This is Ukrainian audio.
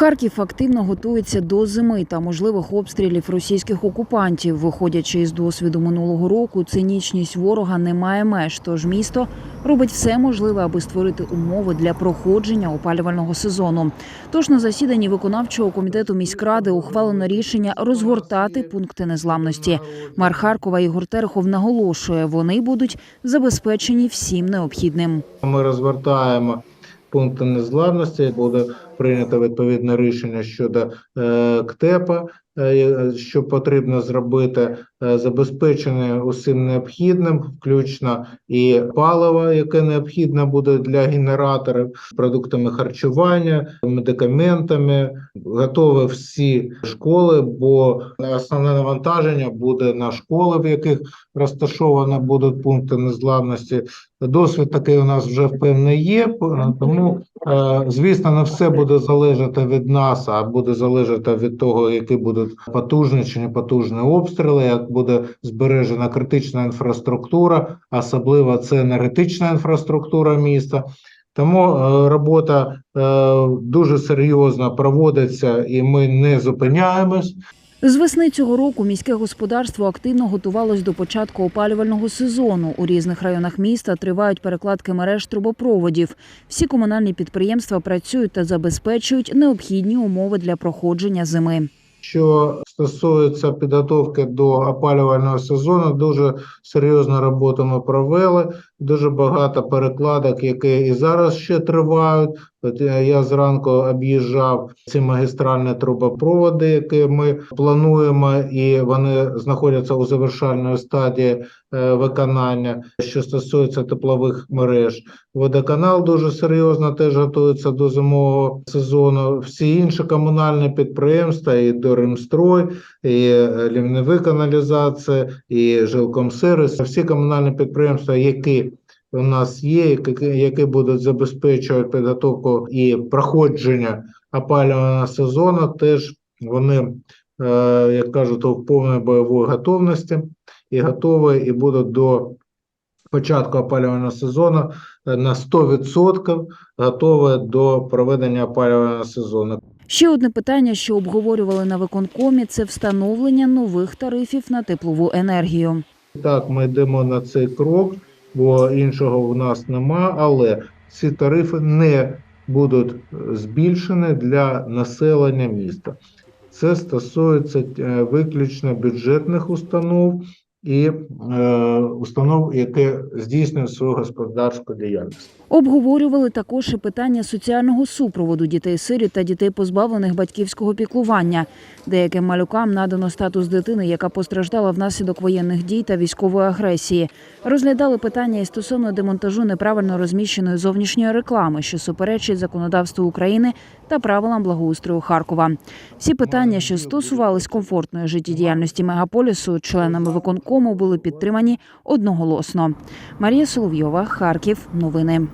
Харків активно готується до зими та можливих обстрілів російських окупантів. Виходячи із досвіду минулого року, цинічність ворога не має меж. Тож місто робить все можливе, аби створити умови для проходження опалювального сезону. Тож на засіданні виконавчого комітету міськради ухвалено рішення розгортати пункти незламності. Мер Харкова Ігор Терехов наголошує, вони будуть забезпечені всім необхідним. Ми розвертаємо пункти незламності. Буде прийнято відповідне рішення щодо е, КТЕПа, е, що потрібно зробити, е, забезпечення усім необхідним, включно і паливо, яке необхідно буде для генераторів, продуктами харчування, медикаментами. Готові всі школи, бо основне навантаження буде на школи, в яких розташовано будуть пункти незламності. Досвід такий у нас вже певний є, тому е, звісно, не все буде залежати від нас, а буде залежати від того, які будуть потужні чи не потужні обстріли, як буде збережена критична інфраструктура, особливо це енергетична інфраструктура міста. Тому е, робота е, дуже серйозно проводиться, і ми не зупиняємось. З весни цього року міське господарство активно готувалось до початку опалювального сезону. У різних районах міста тривають перекладки мереж трубопроводів. Всі комунальні підприємства працюють та забезпечують необхідні умови для проходження зими. Що стосується підготовки до опалювального сезону, дуже серйозну роботу ми провели. Дуже багато перекладок, які і зараз ще тривають. От я я зранку об'їжджав ці магістральні трубопроводи, які ми плануємо, і вони знаходяться у завершальної стадії е, виконання. Що стосується теплових мереж, водоканал дуже серйозно теж готується до зимового сезону. Всі інші комунальні підприємства, і Доримстрой, і е, лівневи каналізація, і жилкомсервіс, всі комунальні підприємства, які у нас є, які, будуть забезпечувати підготовку і проходження опалювального сезону, теж вони, е, як кажуть, в повній бойовій готовності і готові, і будуть до початку опалювального сезону е, на 100% готові до проведення опалювального сезону. Ще одне питання, що обговорювали на виконкомі, це встановлення нових тарифів на теплову енергію. Так, ми йдемо на цей крок, бо іншого в нас нема, але ці тарифи не будуть збільшені для населення міста. Це стосується е, виключно бюджетних установ і е, установ, які здійснюють свою господарську діяльність. Обговорювали також і питання соціального супроводу дітей-сиріт та дітей, позбавлених батьківського піклування. Деяким малюкам надано статус дитини, яка постраждала внаслідок воєнних дій та військової агресії. Розглядали питання і стосовно демонтажу неправильно розміщеної зовнішньої реклами, що суперечить законодавству України та правилам благоустрою Харкова. Всі питання, що стосувались комфортної життєдіяльності мегаполісу, членами виконкому були підтримані одноголосно. Марія Соловйова, Харків. Новини.